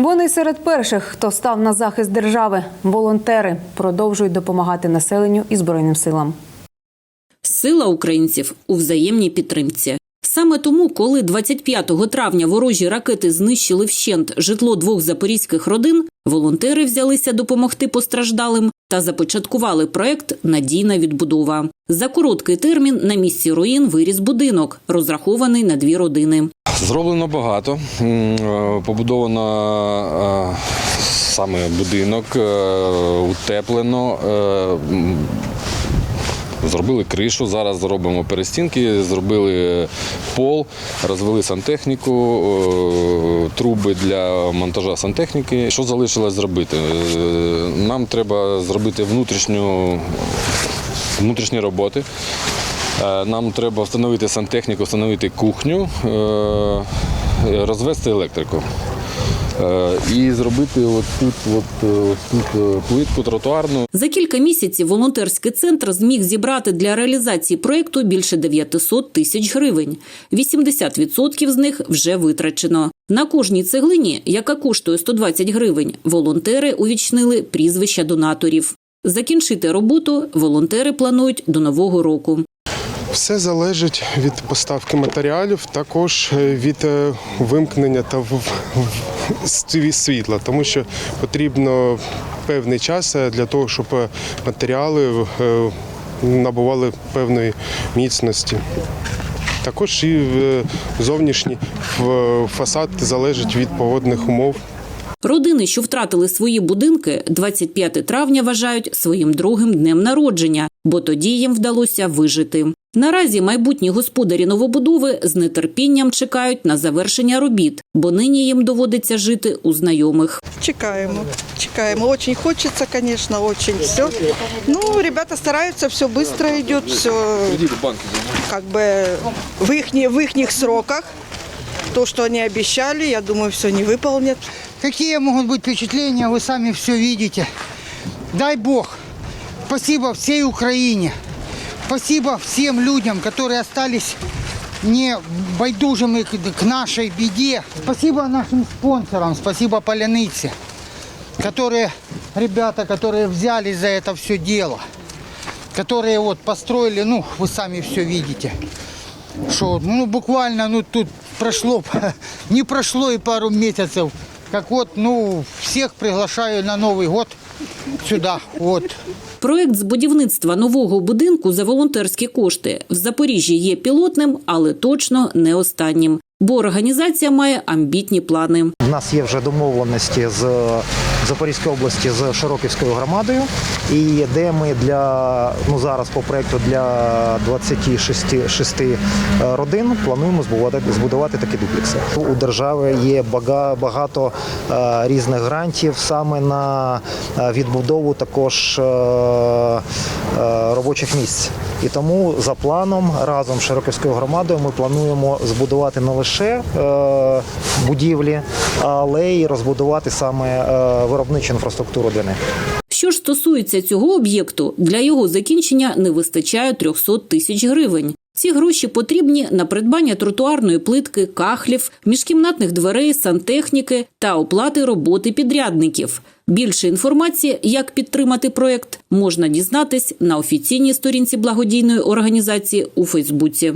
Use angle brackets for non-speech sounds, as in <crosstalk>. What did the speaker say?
Вони серед перших, хто став на захист держави. Волонтери продовжують допомагати населенню і збройним силам. Сила українців у взаємній підтримці. Саме тому, коли 25 травня ворожі ракети знищили вщент житло двох запорізьких родин, волонтери взялися допомогти постраждалим та започаткували проект Надійна відбудова. За короткий термін на місці руїн виріс будинок, розрахований на дві родини. Зроблено багато. Е, Побудовано е, саме будинок, е, утеплено. Зробили кришу, зараз зробимо перестінки, зробили пол, розвели сантехніку, труби для монтажа сантехніки. Що залишилось зробити? Нам треба зробити внутрішню, внутрішні роботи. Е, Нам треба встановити сантехніку, встановити кухню, е, розвести електрику. Е, І зробити от тут, от, от плитку тротуарну. За кілька місяців волонтерський центр зміг зібрати для реалізації проєкту більше 900 тисяч гривень. 80% з них вже витрачено. На кожній цеглині, яка коштує 120 гривень, волонтери увічнили прізвища донаторів. Закінчити роботу волонтери планують до нового року. Все залежить від поставки матеріалів, також е, від е, вимкнення та світла, тому що потрібно певний час е, для того, щоб матеріали набували певної міцності. Також і зовнішній фасад залежить від погодних умов. Родини, що втратили свої будинки, 25 травня вважають своїм другим днем народження, бо тоді їм вдалося вижити. Наразі майбутні господарі новобудови з нетерпінням чекають на завершення робіт, бо нині їм доводиться жити у знайомих. Чекаємо, чекаємо. Очень хочется, конечно, очень все. Ну, ребята стараются, все быстро идет, все как бы в их, в их сроках. То, что они обещали, я думаю, все не выполнят. Какие могут быть впечатления, вы сами все видите. Дай Бог, спасибо всей Украине, спасибо всем людям, которые остались не байдужими к нашей беде. Спасибо нашим спонсорам, спасибо Поляныце, которые, ребята, которые взялись за это все дело, которые вот построили, ну, вы сами все видите. Что ну буквально ну тут прошло <laughs> не прошло и пару месяцев как вот ну всех приглашаю на Новый год сюда вот Проект з будівництва нового будинку за волонтерські кошти в Запоріжжі є пілотним, але точно не останнім. Бо організація має амбітні плани. У нас є вже домовленості з Запорізької області з Широківською громадою, і де ми для ну зараз по проекту для 26 шести, е, родин плануємо збудувати, збудувати такі дуплекси. У держави є багато е, різних грантів саме на е, відбудову також робочих місць. І тому за планом разом з Широківською громадою ми плануємо збудувати не лише е, будівлі, але й розбудувати саме е, виробничу інфраструктуру для них. Що ж стосується цього об'єкту, для його закінчення не вистачає 300 тисяч гривень. Ці гроші потрібні на придбання тротуарної плитки, кахлів, міжкімнатних дверей, сантехніки та оплати роботи підрядників. Більше інформації, як підтримати проект, можна дізнатись на офіційній сторінці благодійної організації у Фейсбуці.